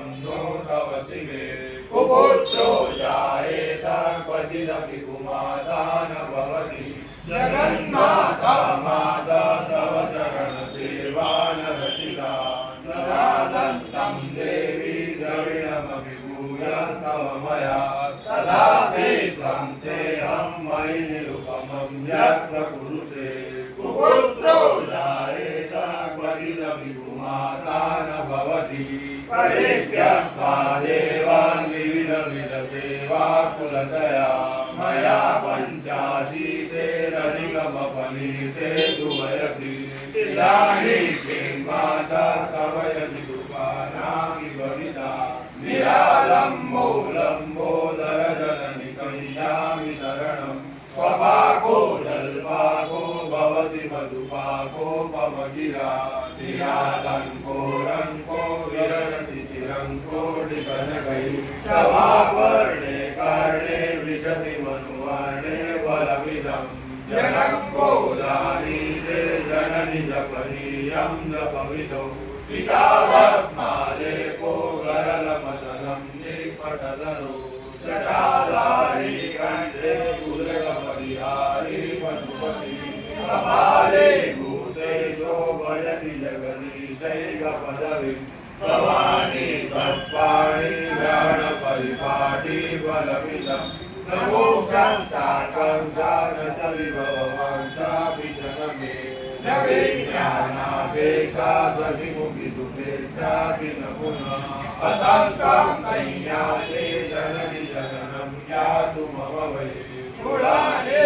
No तव शिवे कुपुत्रो जायेत क्वचिदपि कुमाता न भवति जगन्माता माता तव चरणसेवा न रचिता नरादन्तं देवी द्रविणमपि भूयस्तव मया तदापि त्वं तेऽहं मयि निरुपमं यत्र पुरुषे कुपुत्रो जायेत क्वचिदपि कुमाता न भवति परित्यक्त्वा देवान् विविधविधसेवा कुलतया मया पञ्चाशीतेरधिकमपनीते तु वयसि इदानीं किं माता तव तिराङ्कोरं कोटिपनकै तवापर्णे कर्णे विशति मनुवर्णे वरमिदं जनङ्कोदानी जननि जपनीयं जपविदौ पितावस्मादे को गरलमशनं निपटलरो पाणी व्याण परिपाटी बलमिदं नमोक्षां साकं जानत विभवमांसा विजनमे नवे ज्ञानापेक्षा सशिमुखि सुपेक्षा विनपुनः अतन्तं संयासे जननि जननं यातु मम वै गुणाने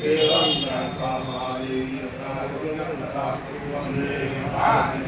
เอวังนาคามาลียะตารุณังตาตุวันเนหะ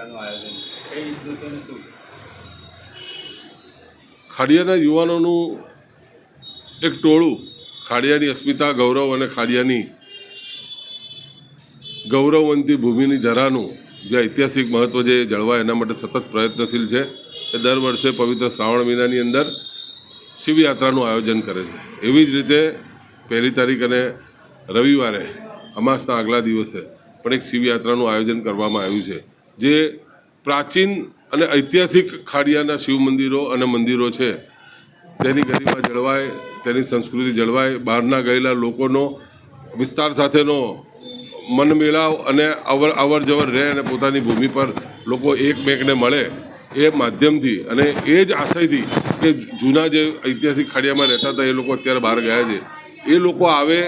યાત્રાનું આયોજન કઈ રીતનું શું? ખાડિયાના યુવાનોનું એક ટોળું, ખાડિયાની અસ્મિતા, ગૌરવ અને ખાડિયાની ગૌરવવંતી ભૂમિની જરાનું જે ઐતિહાસિક મહત્ત્વ જે જળવાય એના માટે સતત પ્રયત્નશીલ છે. એ દર વર્ષે પવિત્ર શ્રાવણ મહિનાની અંદર શિવયાત્રાનું આયોજન કરે છે. એવી જ રીતે પહેલી તારીખ અને રવિવારે અમાસના આગલા દિવસે પણ એક શિવયાત્રાનું આયોજન કરવામાં આવ્યું છે. જે પ્રાચીન અને ઐતિહાસિક ખાડિયાના શિવ મંદિરો અને મંદિરો છે, તેની ગરિમા જળવાય, તેની સંસ્કૃતિ જળવાય, બહારના ગયેલા લોકોનો વિસ્તાર સાથેનો મનમેળાવ અને અવર અવર જવર રહે અને પોતાની ભૂમિ પર લોકો એકમેકને મળે એ માધ્યમથી અને એ જ આશયથી કે જૂના જે ઐતિહાસિક ખાડિયામાં રહેતા હતા એ લોકો અત્યારે બહાર ગયા છે. એ લોકો આવે,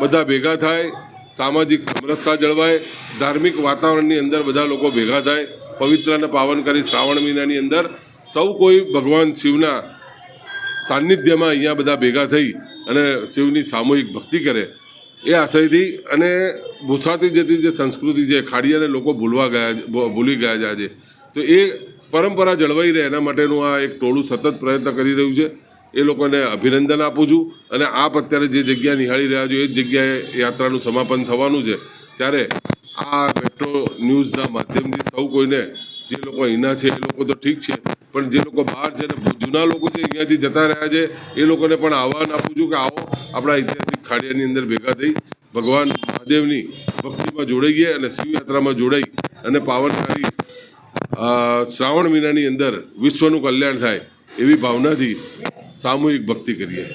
બધા ભેગા થાય સામાજિક સમરસતા જળવાય, ધાર્મિક વાતાવરણની અંદર બધા લોકો ભેગા થાય પવિત્ર અને પાવન કરી શ્રાવણ મહિનાની અંદર સૌ કોઈ ભગવાન શિવના સાનિધ્યમાં અહીંયા બધા ભેગા થઈ અને શિવની સામૂહિક ભક્તિ કરે. એ આશયથી અને ભૂસાતી જતી જે સંસ્કૃતિ છે, ખાડિયાને લોકો ભૂલવા ગયા ભૂલી ગયા છે આજે. તો એ પરંપરા જળવાઈ રહે એના માટેનું આ એક ટોળું સતત પ્રયત્ન કરી રહ્યું છે. એ લોકોને અભિનંદન આપું છું અને આપ અત્યારે જે જગ્યા નિહાળી રહ્યા છો, એ જ જગ્યાએ યાત્રાનું સમાપન થવાનું છે. ત્યારે આ મેટ્રો ન્યૂઝના માધ્યમથી સૌ કોઈને, જે લોકો અહીંના છે એ લોકો તો ઠીક છે, પણ જે લોકો બહાર છે અને જૂના લોકો જે અહીંયાથી જતા રહ્યા છે, એ લોકોને પણ આહવાન આપું છું કે આવો આપણા ઐતિહાસિક ખાડિયાની અંદર ભેગા થઈ ભગવાન મહાદેવની ભક્તિમાં જોડાઈએ અને શિવયાત્રામાં જોડાઈ અને પાવનકારી શ્રાવણ મહિનાની અંદર વિશ્વનું કલ્યાણ થાય એવી ભાવનાથી સામૂહિક ભક્તિ કરીએ.